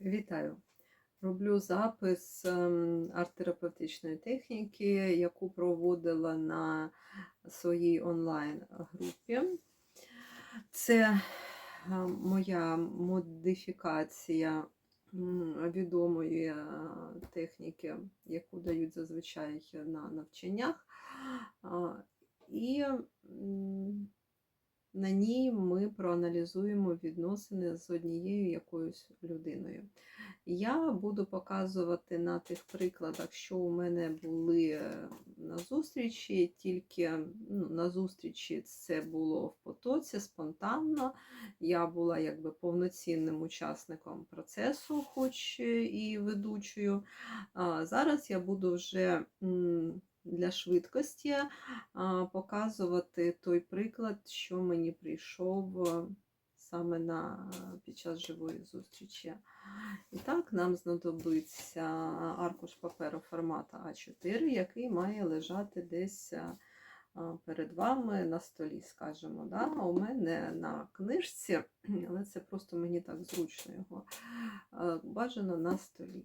Вітаю! Роблю запис ем, арт-терапевтичної техніки, яку проводила на своїй онлайн-групі. Це е, моя модифікація відомої е, техніки, яку дають зазвичай на навчаннях. І на ній ми проаналізуємо відносини з однією якоюсь людиною. Я буду показувати на тих прикладах, що у мене були е, на зустрічі, тільки ну, на зустрічі це було в потоці, спонтанно. Я була якби повноцінним учасником процесу, хоч і ведучою. А зараз я буду вже м, для швидкості показувати той приклад, що мені прийшов е, саме на, під час живої зустрічі. І так, нам знадобиться аркуш паперу формату А4, який має лежати десь перед вами на столі, скажімо. Да? У мене на книжці, але це просто мені так зручно його бажано на столі.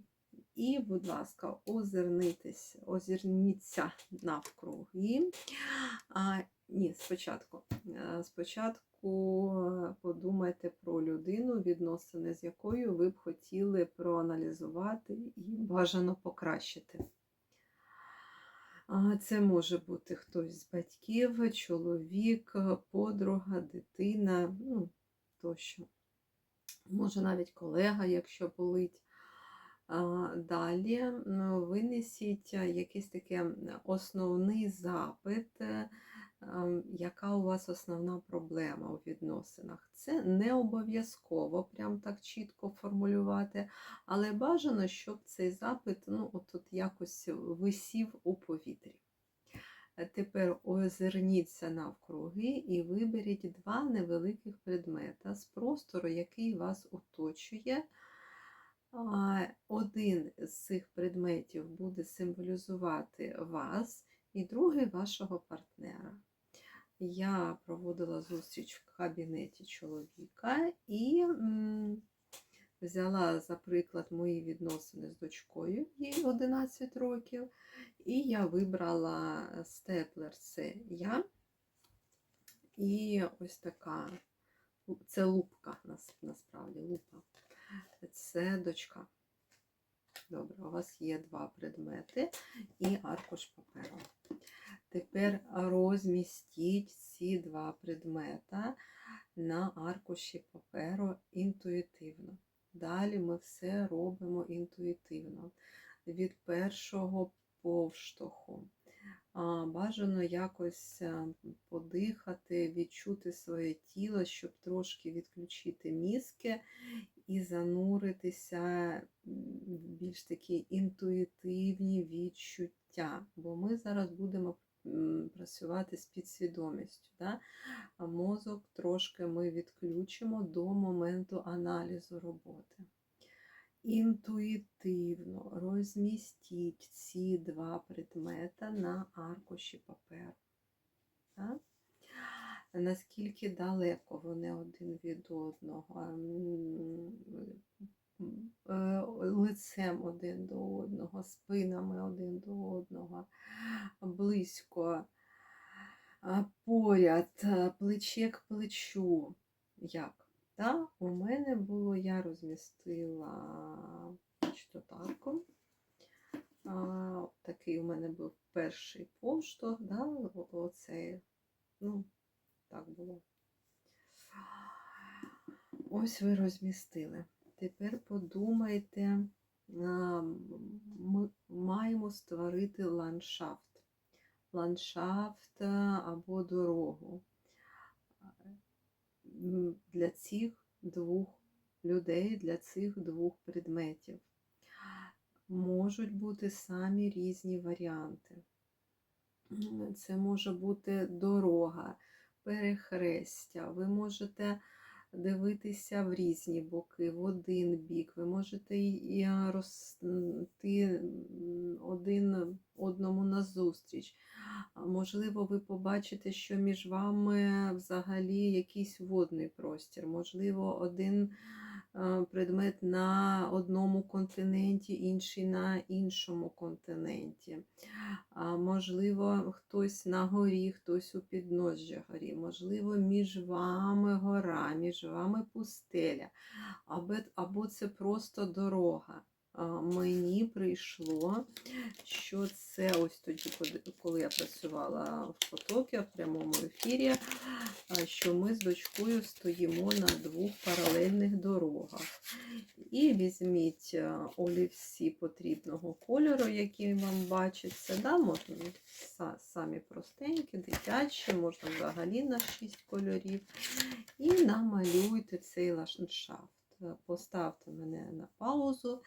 І, будь ласка, озирнитесь, озирніться навкруги. А, ні, спочатку. Е, Спочатку е, подумайте про людину, відносини з якою ви б хотіли проаналізувати і бажано покращити. Це може бути хтось з батьків, чоловік, подруга, дитина, ну, тощо. Може навіть колега, якщо болить. Далі винесіть е, якийсь такий основний запит, е, ем, яка у вас основна проблема у відносинах. Це не обов'язково прям так чітко формулювати, але бажано, щоб цей запит ну, от, от якось висів у повітрі. Е, Тепер озирніться навкруги і виберіть два невеликих предмета з простору, який вас оточує. Один з цих предметів буде символізувати вас, і другий вашого партнера. Я проводила зустріч в кабінеті чоловіка і взяла, за приклад, мої відносини з дочкою, їй 11 років, і я вибрала степлер це я. І ось така, це лупка, насправді лупа. Це дочка. Добре, у вас є два предмети і аркуш паперу. Тепер розмістіть ці два предмета на аркуші паперу інтуїтивно. Далі ми все робимо інтуїтивно. Від першого повштовху. Бажано якось подихати, відчути своє тіло, щоб трошки відключити мізки і зануритися в більш такі інтуїтивні відчуття. Бо ми зараз будемо працювати з підсвідомістю. Да? А мозок трошки ми відключимо до моменту аналізу роботи. Інтуїтивно розмістіть ці два предмета на аркуші паперу. Наскільки далеко вони один від одного, е, лицем один до одного, спинами один до одного, близько, поряд, плече к плечу. Як? Та, у мене було, я розмістила. А, такий у мене був перший поштовх, да, оцей, ну, так було. Ось ви розмістили. Тепер подумайте, ми маємо створити ландшафт. Ландшафт або дорогу для цих двох людей, для цих двох предметів. Можуть бути самі різні варіанти. Це може бути дорога, перехрестя. Ви можете дивитися в різні боки, в один бік. Ви можете і рости один одному назустріч. Можливо, ви побачите, що між вами взагалі якийсь водний простір. Можливо, один предмет на одному континенті, інший на іншому континенті. Можливо, хтось на горі, хтось у підножжі горі, можливо, між вами гора, між вами пустеля, або це просто дорога. Мені прийшло, що це ось тоді, коли- я працювала в потокі в прямому ефірі, що ми з дочкою стоїмо на двох паралельних дорогах. І візьміть олівці потрібного кольору, який вам бачиться. Да? Можна самі простенькі, дитячі, можна взагалі на 6 кольорів. І намалюйте цей ландшафт. Поставте мене на паузу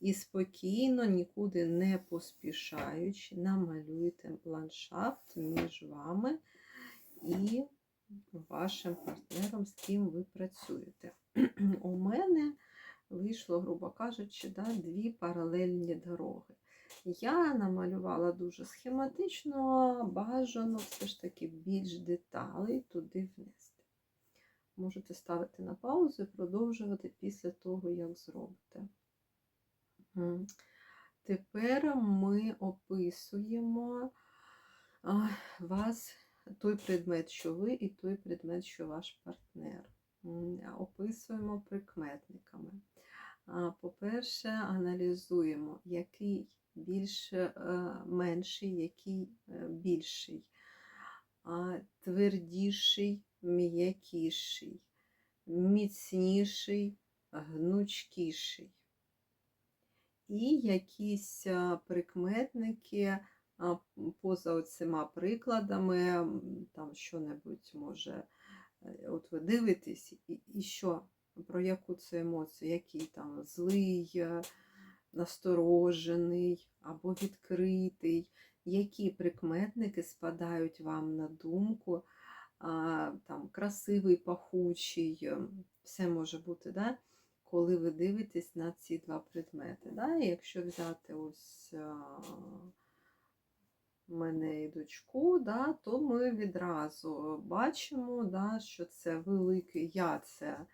і спокійно, нікуди не поспішаючи, намалюйте ландшафт між вами і вашим партнером, з ким ви працюєте. У мене вийшло, грубо кажучи, да, дві паралельні дороги. Я намалювала дуже схематично, бажано все ж таки більш деталей туди внести. Можете ставити на паузу і продовжувати після того, як зробите. Тепер ми описуємо вас, той предмет, що ви, і той предмет, що ваш партнер. Описуємо прикметниками. По-перше, аналізуємо, який більш е, менший, який е, більший, твердіший, м'якіший, міцніший, гнучкіший. І якісь прикметники поза цими прикладами, там що-небудь може, е, от ви дивитесь, і, і що, про яку це емоцію, який там злий, е, насторожений або відкритий, які прикметники спадають вам на думку, там красивий, пахучий, е, все може бути, да? коли ви дивитесь на ці два предмети. Да? І якщо взяти ось мене і дочку, да, то ми відразу бачимо, да, що це великий я, це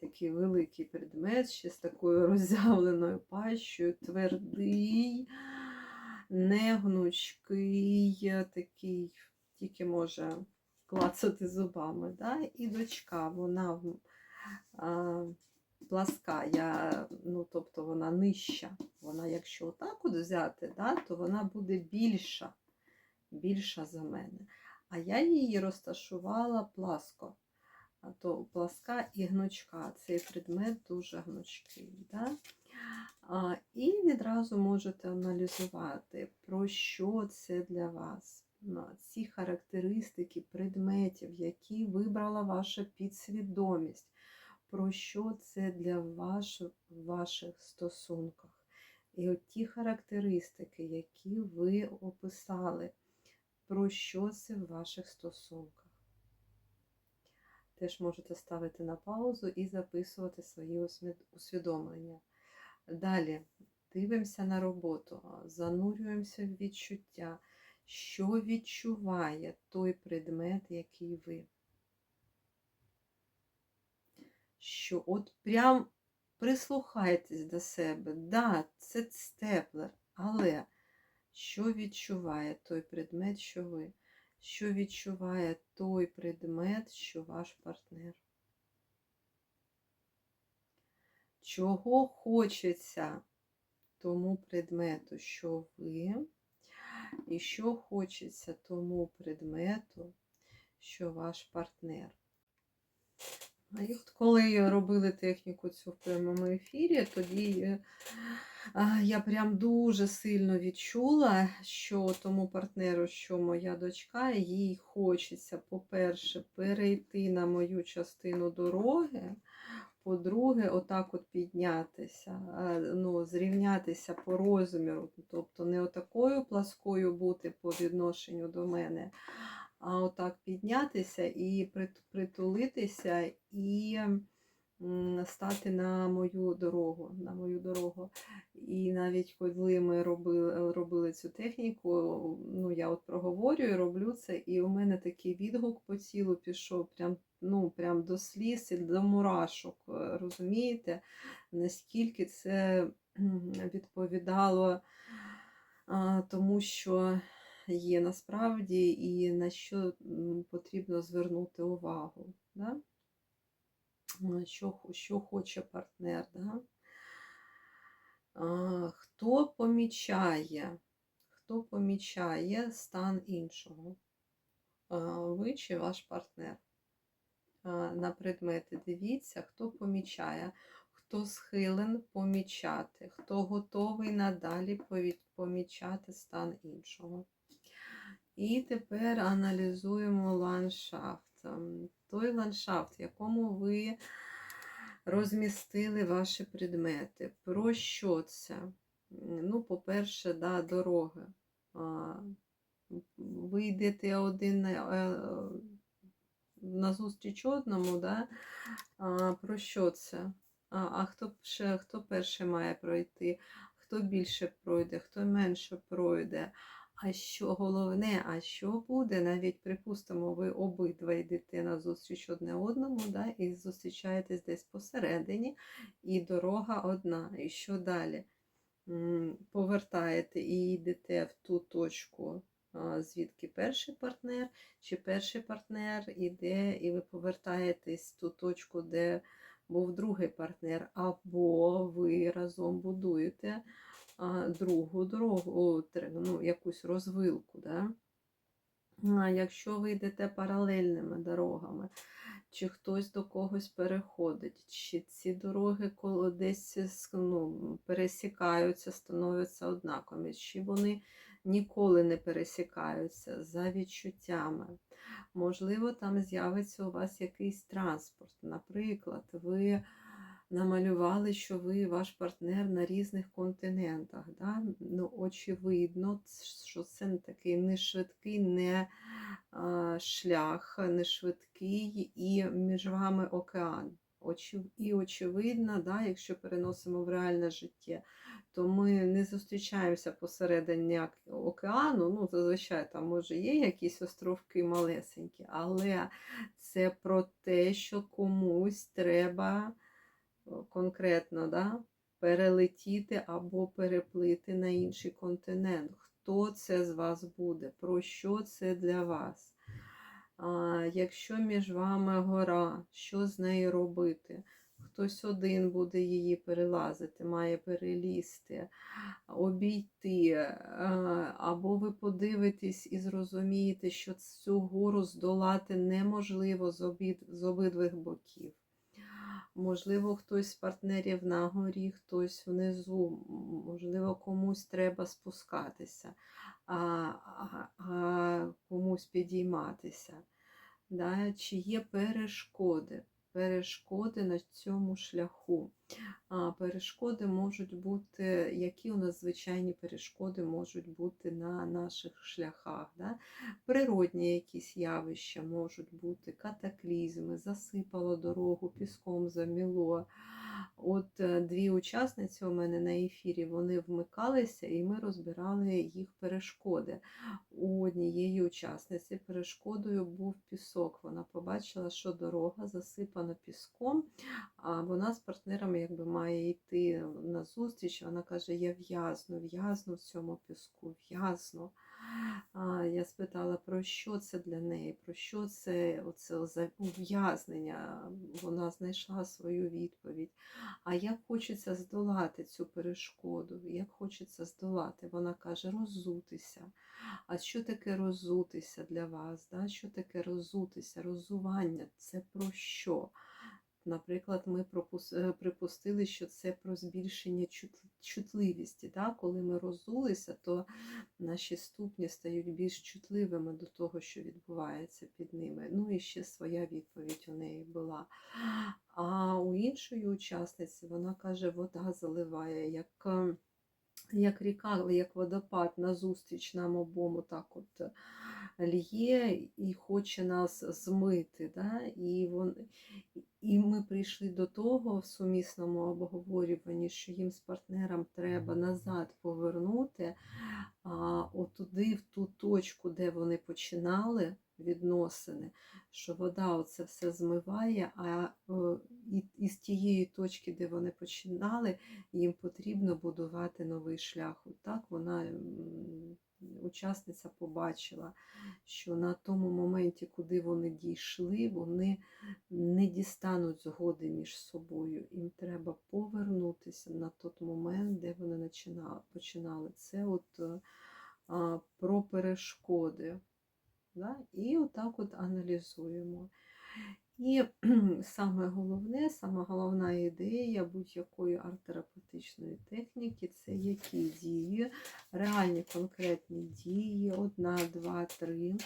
такий великий предмет, ще з такою роззявленою пащею, твердий, негнучкий, такий, тільки може клацати зубами. Да? І дочка, вона а, пласка, я, ну, тобто вона нижча. Вона, якщо отак от взяти, да, то вона буде більша, більша за мене. А я її розташувала пласко. А то пласка і гнучка. Цей предмет дуже гнучкий. Да? А, і відразу можете аналізувати, про що це для вас. Ці характеристики предметів, які вибрала ваша підсвідомість, про що це для ваш, в ваших стосунках. І от ті характеристики, які ви описали, про що це в ваших стосунках. Теж можете ставити на паузу і записувати свої усвідомлення. Далі дивимося на роботу, занурюємося в відчуття, що відчуває той предмет, який ви. Що от прям прислухайтесь до себе. Да, це степлер, але що відчуває той предмет, що ви? Що відчуває той предмет, що ваш партнер? Чого хочеться тому предмету, що ви, і що хочеться тому предмету, що ваш партнер. А от коли робили техніку цю в прямому ефірі, тоді е, я прям дуже сильно відчула, що тому партнеру, що моя дочка, їй хочеться, по-перше, перейти на мою частину дороги. По-друге, отак от піднятися, ну, зрівнятися по розміру, тобто не отакою пласкою бути по відношенню до мене, а отак піднятися і притулитися і стати на мою дорогу. На мою дорогу. І навіть коли ми робили, робили цю техніку, ну я от проговорюю, роблю це, і у мене такий відгук по тілу пішов, прям, ну, прям до сліз і до мурашок. Розумієте, наскільки це відповідало тому, що є насправді і на що потрібно звернути увагу. Да? Що, що хоче партнер. Да? Хто помічає, хто помічає стан іншого? Ви чи ваш партнер? На предмети дивіться, хто помічає, хто схилен помічати, хто готовий надалі помічати стан іншого. І тепер аналізуємо ландшафт. Той ландшафт, в якому ви розмістили ваші предмети. Про що це? Ну, по-перше, да, дороги. Ви йдете один на, е, назустріч одному, да? про що це? А, а хто, хто перший має пройти? Хто більше пройде, хто менше пройде? А що головне, а що буде? Навіть припустимо, ви обидва йдете на зустріч одне одному, да, і зустрічаєтесь десь посередині, і дорога одна. І що далі? Повертаєте і йдете в ту точку, звідки перший партнер, чи перший партнер іде, і ви повертаєтесь в ту точку, де був другий партнер, або ви разом будуєте другу дорогу, ну, якусь розвилку. Да? А якщо ви йдете паралельними дорогами, чи хтось до когось переходить, чи ці дороги десь ну, пересікаються, становляться однаковими, чи вони ніколи не пересікаються за відчуттями. Можливо, там з'явиться у вас якийсь транспорт. Наприклад, ви намалювали, що ви ваш партнер на різних континентах. Да? Ну, очевидно, що це такий не швидкий, не а, шлях, не швидкий і між вами океан. І очевидно, да, якщо переносимо в реальне життя, то ми не зустрічаємося посередині океану. Ну, зазвичай там може є якісь островки малесенькі, але це про те, що комусь треба конкретно да, перелетіти або переплити на інший континент. Хто це з вас буде? Про що це для вас? А, якщо між вами гора, що з нею робити? Хтось один буде її перелазити, має перелізти, обійти, е, або ви подивитесь і зрозумієте, що цю гору здолати неможливо з обидвих боків. Можливо, хтось з партнерів на горі, хтось внизу, можливо, комусь треба спускатися, а, а, а комусь підійматися. Да? Чи є перешкоди? Перешкоди на цьому шляху. Перешкоди можуть бути, які у нас звичайні перешкоди можуть бути на наших шляхах. Да? Природні якісь явища можуть бути, катаклізми, засипало дорогу, піском заміло. От е, дві учасниці у мене на ефірі вони вмикалися, і ми розбирали їх перешкоди. У однієї учасниці перешкодою був пісок. Вона побачила, що дорога засипана піском, а вона з партнерами якби має йти на зустріч. Вона каже: Я в'язну, в'язну в цьому піску, в'язну. Я спитала, про що це для неї, про що це оце ув'язнення. Вона знайшла свою відповідь. А як хочеться здолати цю перешкоду? Як хочеться здолати? Вона каже, роззутися. А що таке роззутися для вас? Да? Що таке роззутися? Роззування це про що? Наприклад, ми е, припустили, що це про збільшення чут- чутливості. Да? Коли ми роззулися, то наші ступні стають більш чутливими до того, що відбувається під ними. Ну і ще своя відповідь у неї була. А у іншої учасниці вона каже, вода заливає, як, е, як ріка, як водопад назустріч нам обом, так от лє і хоче нас змити. Да? І, вон, і ми прийшли до того в сумісному обговорюванні, що їм з партнером треба назад повернути а, отуди, в ту точку, де вони починали відносини, що вода оце все змиває, а е, і, і з тієї точки, де вони починали, їм потрібно будувати новий шлях. Так вона учасниця побачила, що на тому моменті, куди вони дійшли, вони не дістануть згоди між собою. Їм треба повернутися на той момент, де вони починали. починали. Це от е, про перешкоди. Да? І отак от аналізуємо. І саме головне, саме головна ідея будь-якої арт-терапевтичної техніки це які дії, реальні конкретні дії, одна, два, три,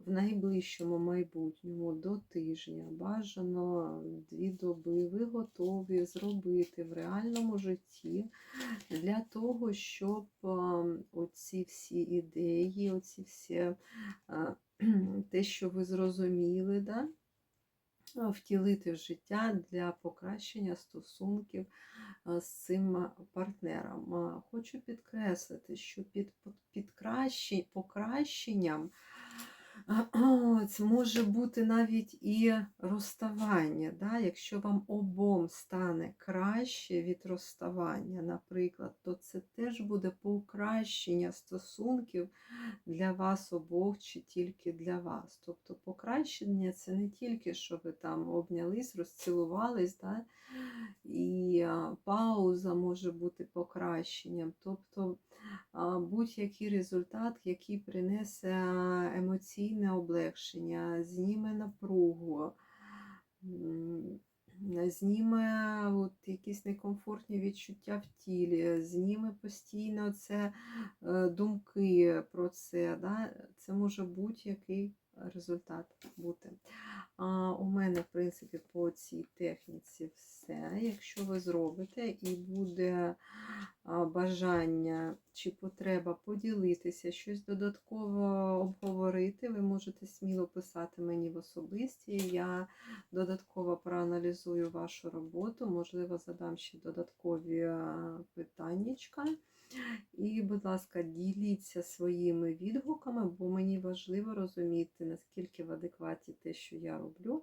в найближчому майбутньому до тижня, бажано дві доби, ви готові зробити в реальному житті для того, щоб оці всі ідеї, оці всі те, що ви зрозуміли, да? втілити в життя для покращення стосунків з цим партнером. Хочу підкреслити, що під, під кращі- покращенням це може бути навіть і розставання. Да? Якщо вам обом стане краще від розставання, наприклад, то це теж буде покращення стосунків для вас обох чи тільки для вас. Тобто покращення це не тільки, що ви там обнялись, розцілувались, да? і пауза може бути покращенням. Тобто будь-який результат, який принесе емоційне облегшення, зніме напругу, зніме от якісь некомфортні відчуття в тілі, зніме постійно це е, думки про це. Да? Це може будь-який результат бути. А у мене, в принципі, по цій техніці все. Якщо ви зробите і буде бажання чи потреба поділитися, щось додатково обговорити, ви можете сміло писати мені в особисті. Я додатково проаналізую вашу роботу, можливо, задам ще додаткові питаннячка. І, будь ласка, діліться своїми відгуками, бо мені важливо розуміти, наскільки в адекваті те, що я роблю.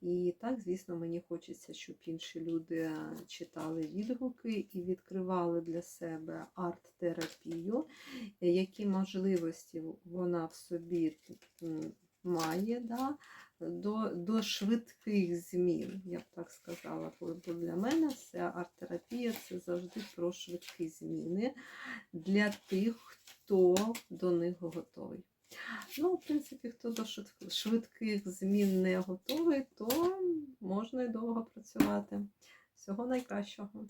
І так, звісно, мені хочеться, щоб інші люди читали відгуки і відкривали для себе арт-терапію, які можливості вона в собі має. Да? До, до швидких змін, я б так сказала, бо для мене вся арт-терапія це завжди про швидкі зміни для тих, хто до них готовий. Ну, в принципі, хто до швидких змін не готовий, то можна і довго працювати. Всього найкращого.